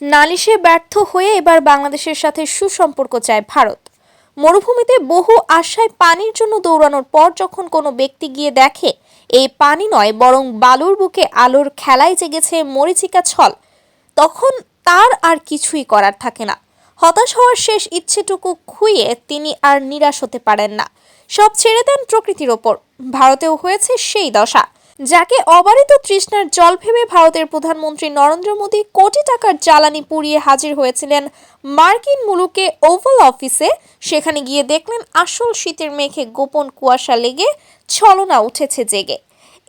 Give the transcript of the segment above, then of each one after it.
নালিশে ব্যর্থ হয়ে এবার বাংলাদেশের সাথে সুসম্পর্ক চায় ভারত। মরুভূমিতে বহু আশায় পানির জন্য দৌড়ানোর পর যখন কোনো ব্যক্তি গিয়ে দেখে, এই পানি নয়, বরং বালুর বুকে আলোর খেলায় জেগেছে মরিচিকা ছল, তখন তার আর কিছুই করার থাকে না। হতাশ হওয়ার শেষ ইচ্ছেটুকু খুইয়ে তিনি আর নিরাশ হতে পারেন না। সব ছেড়ে দেন প্রকৃতির ওপর। ভারতেও হয়েছে সেই দশা। যাকে অবারিত তৃষ্ণার জল ভেবে ভারতের প্রধানমন্ত্রী নরেন্দ্র মোদী কোটি টাকার জ্বালানি পুড়িয়ে হাজির হয়েছিলেন মার্কিন মুলুকে ওভাল অফিসে। সেখানে গিয়ে দেখলেন আসল শীতের মেঘে গোপন কুয়াশা লেগে ছলনা উঠেছে জেগে।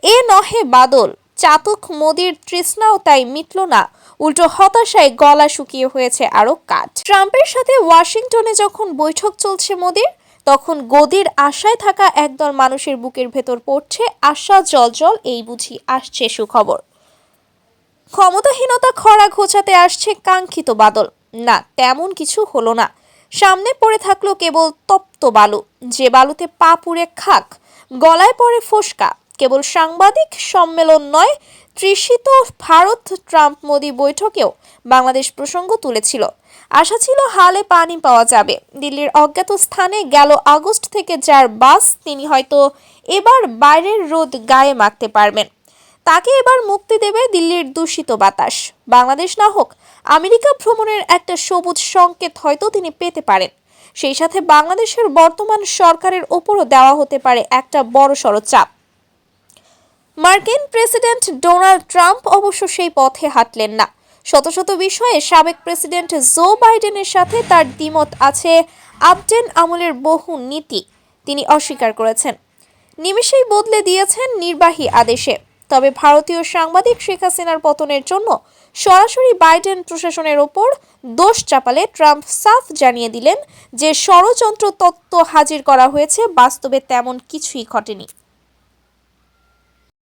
এ নহে বাদল, চাতক মোদির তৃষ্ণাও তাই মিটল না। উল্টো হতাশায় গলা শুকিয়ে হয়েছে আরও কাঠ। ট্রাম্পের সাথে ওয়াশিংটনে যখন বৈঠক চলছে মোদির তখন গদির আশায় থাকা একদল মানুষের বুকের ভেতর পড়ছে আশা জল জল, এই বুঝি আসছে সুখবর। ক্ষমতাহীনতা খরা ঘোচাতে আসছে কাঙ্ক্ষিত বাদল। না, তেমন কিছু হলো না। সামনে পড়ে থাকল কেবল তপ্ত বালু। যে বালুতে পা পুড়ে খাক, গলায় পড়ে ফোসকা। কেবল সাংবাদিক সম্মেলন নয়, তৃষিত ভারত ট্রাম্প মোদি বৈঠকেও বাংলাদেশ প্রসঙ্গ তুলেছিল। আশা ছিল হালে পানি পাওয়া যাবে। দিল্লির অজ্ঞাত স্থানে গেল আগস্ট থেকে যার বাস, তিনি হয়তো এবার বাইরের রোদ গায়ে মাখতে পারবেন। তাকে এবার মুক্তি দেবে দিল্লির দূষিত বাতাস। বাংলাদেশ না হোক, আমেরিকা ভ্রমণের একটা সবুজ সংকেত হয়তো তিনি পেতে পারেন। সেই সাথে বাংলাদেশের বর্তমান সরকারের ওপরও দেওয়া হতে পারে একটা বড়সড় চাপ। মার্কিন প্রেসিডেন্ট ডোনাল্ড ট্রাম্প অবশ্য সেই পথে হাঁটলেন না। শত শত বিষয়ে সাবেক প্রেসিডেন্ট জো বাইডেনের সাথে তার দ্বিমত আছে আপডেন আমলের বহু নীতি, তিনি অস্বীকার করেছেন। নিমিষেই বদলে দিয়েছেন নির্বাহী আদেশে। তবে ভারতীয় সাংবাদিক শেখ হাসিনার পতনের জন্য সরাসরি বাইডেন প্রশাসনের ওপর দোষ চাপালে ট্রাম্প সাফ জানিয়ে দিলেন যে ষড়যন্ত্র তত্ত্ব হাজির করা হয়েছে, বাস্তবে তেমন কিছুই ঘটেনি।